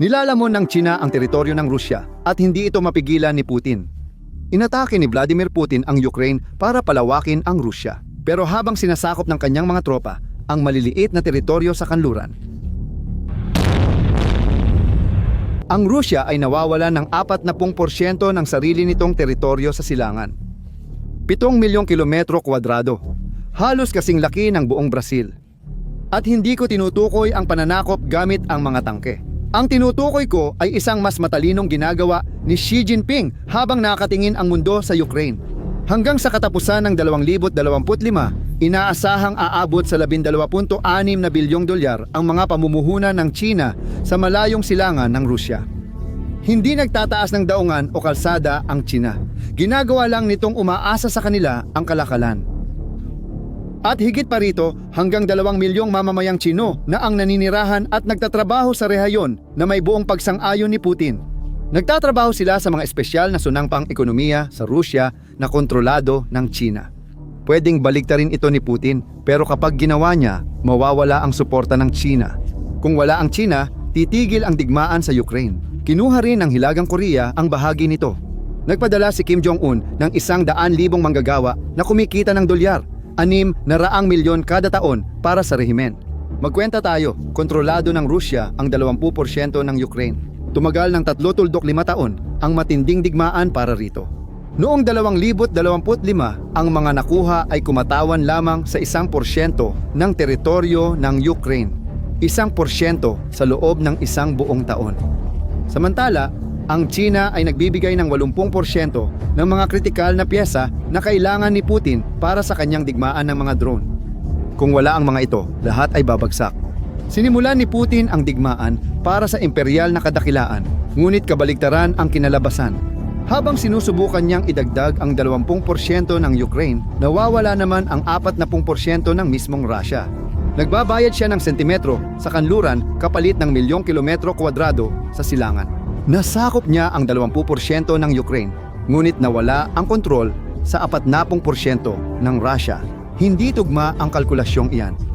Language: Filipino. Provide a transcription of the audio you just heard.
Nilalamon ng China ang teritoryo ng Rusya at hindi ito mapigilan ni Putin. Inatake ni Vladimir Putin ang Ukraine para palawakin ang Rusya. Pero habang sinasakop ng kanyang mga tropa ang maliliit na teritoryo sa kanluran, ang Rusya ay nawawala ng 40% ng sarili nitong teritoryo sa silangan. 7 milyong kilometro kwadrado, halos kasing laki ng buong Brazil. At hindi ko tinutukoy ang pananakop gamit ang mga tangke. Ang tinutukoy ko ay isang mas matalinong ginagawa ni Xi Jinping habang nakatingin ang mundo sa Ukraine. Hanggang sa katapusan ng 2025, inaasahang aabot sa 12.6 na bilyong dolyar ang mga pamumuhunan ng China sa malayong silangan ng Rusya. Hindi nagtataas ng daungan o kalsada ang China. Ginagawa lang nitong umaasa sa kanila ang kalakalan. At higit pa rito, hanggang dalawang milyong mamamayang Chino na ang naninirahan at nagtatrabaho sa rehayon na may buong pagsang-ayon ni Putin. Nagtatrabaho sila sa mga espesyal na sunangpang ekonomiya sa Rusya na kontrolado ng China. Pwedeng baligtarin ito ni Putin pero kapag ginawa niya, mawawala ang suporta ng China. Kung wala ang China, titigil ang digmaan sa Ukraine. Kinuha rin ng Hilagang Korea ang bahagi nito. Nagpadala si Kim Jong-un ng isang daan libong manggagawa na kumikita ng dolyar, anim na raang milyon kada taon para sa rehimen. Magkwenta tayo, kontrolado ng Rusya ang 20% ng Ukraine. Tumagal ng tatlo tuldok lima taon ang matinding digmaan para rito. Noong 2025, ang mga nakuha ay kumatawan lamang sa isang porsyento ng teritoryo ng Ukraine. Isang porsyento sa loob ng isang buong taon. Samantala, ang China ay nagbibigay ng 80% ng mga kritikal na pyesa na kailangan ni Putin para sa kanyang digmaan ng mga drone. Kung wala ang mga ito, lahat ay babagsak. Sinimulan ni Putin ang digmaan para sa imperial na kadakilaan, ngunit kabaligtaran ang kinalabasan. Habang sinusubukan niyang idagdag ang 20% ng Ukraine, nawawala naman ang 40% ng mismong Russia. Nagbabayad siya ng sentimetro sa kanluran kapalit ng milyong kilometro kwadrado sa silangan. Nasakop niya ang 20% ng Ukraine, ngunit nawala ang kontrol sa 40% ng Russia. Hindi tugma ang kalkulasyong iyan.